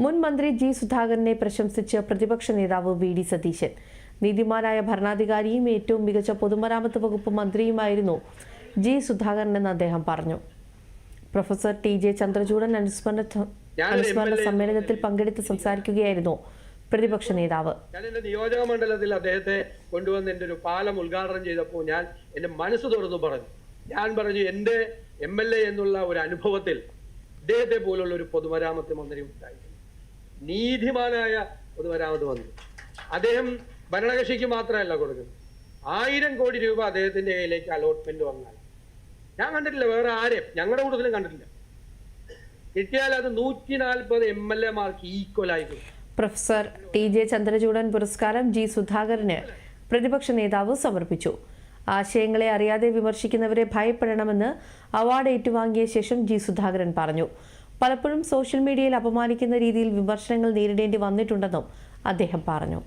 മുൻ മന്ത്രി ജി സുധാകരനെ പ്രശംസിച്ച് പ്രതിപക്ഷ നേതാവ് വി ഡി സതീശൻ. നീതിമാരായ ഭരണാധികാരിയും ഏറ്റവും മികച്ച പൊതുമരാമത്ത് വകുപ്പ് മന്ത്രിയുമായിരുന്നു ജി സുധാകരൻ എന്ന് അദ്ദേഹം പറഞ്ഞു. പ്രൊഫസർ ടി ജെ ചന്ദ്രചൂഡൻ അനുസ്മരണ അനുസ്മരണ സമ്മേളനത്തിൽ പങ്കെടുത്ത് സംസാരിക്കുകയായിരുന്നു പ്രതിപക്ഷ നേതാവ്. ഞാൻ എന്റെ നിയോജക മണ്ഡലത്തിൽ അദ്ദേഹത്തെ കൊണ്ടുവന്ന് എന്റെ ഒരു പാലം ഉദ്ഘാടനം ചെയ്തപ്പോൾ ഞാൻ എന്റെ മനസ്സ് തുറന്നു പറഞ്ഞു. ഞാൻ പറഞ്ഞു എന്റെ എം എൽ എ എന്നുള്ള ഒരു അനുഭവത്തിൽ ഇദ്ദേഹത്തെ പോലുള്ള ഒരു പൊതുമരാമത്ത് മന്ത്രി ഉണ്ടായിരുന്നു. നീതിമാനായ ഒരു വരാമത് വന്നു. അദ്ദേഹം ഭരണകക്ഷിക്ക് മാത്രമല്ല കൊടുക്കുന്നത്. ആയിരം കോടി രൂപ അദ്ദേഹത്തിന്റെ കയ്യിലേക്ക് അലോട്ട്മെന്റ് വന്നാൽ. ഞാൻ കണ്ടിട്ടില്ല വേറെ ആരെയും ഞങ്ങളുടെ കൂട്ടത്തിലും കണ്ടിട്ടില്ല. കിട്ടിയാൽ അത് നൂറ്റി നാൽപ്പത് M L എമാർക്ക് equal professor T J Chandrachoodan പുരസ്കാരം ജി സുധാകരന് പ്രതിപക്ഷ നേതാവ് സമർപ്പിച്ചു. ആശയങ്ങളെ അറിയാതെ വിമർശിക്കുന്നവരെ ഭയപ്പെടണമെന്ന് അവാർഡ് ഏറ്റുവാങ്ങിയ ശേഷം ജി സുധാകരൻ പറഞ്ഞു. പലപ്പോഴും സോഷ്യൽ മീഡിയയിൽ അപമാനിക്കുന്ന രീതിയിൽ വിമർശനങ്ങൾ നേരിടേണ്ടി വന്നിട്ടുണ്ടെന്നും അദ്ദേഹം പറഞ്ഞു.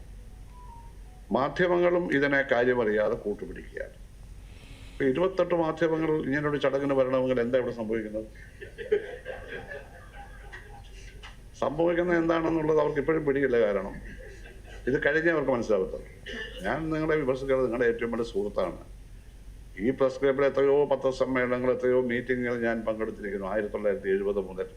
മാധ്യമങ്ങളും ഇതിനെ കാര്യമറിയാതെ കൂട്ടുപിടിക്കുകയാണ്. ഇരുപത്തെട്ട് മാധ്യമങ്ങൾ ഇങ്ങനൊരു ചടങ്ങിന് വരണമെങ്കിൽ എന്താ ഇവിടെ സംഭവിക്കുന്നത്? സംഭവിക്കുന്നത് എന്താണെന്നുള്ളത് അവർക്ക് ഇപ്പോഴും പിടിയില്ല കാരണം. ഇത് കഴിഞ്ഞേ അവർക്ക് ഞാൻ നിങ്ങളെ വിമർശിക്കുന്നത് നിങ്ങളുടെ ഏറ്റവും വലിയ സുഹൃത്താണ്. ഈ പ്രസ് ക്ലബിൽ എത്രയോ പത്രസമ്മേളനങ്ങൾ എത്രയോ മീറ്റിങ്ങുകൾ ഞാൻ പങ്കെടുത്തിരിക്കുന്നു. ആയിരത്തി തൊള്ളായിരത്തി എഴുപത് മുതൽ.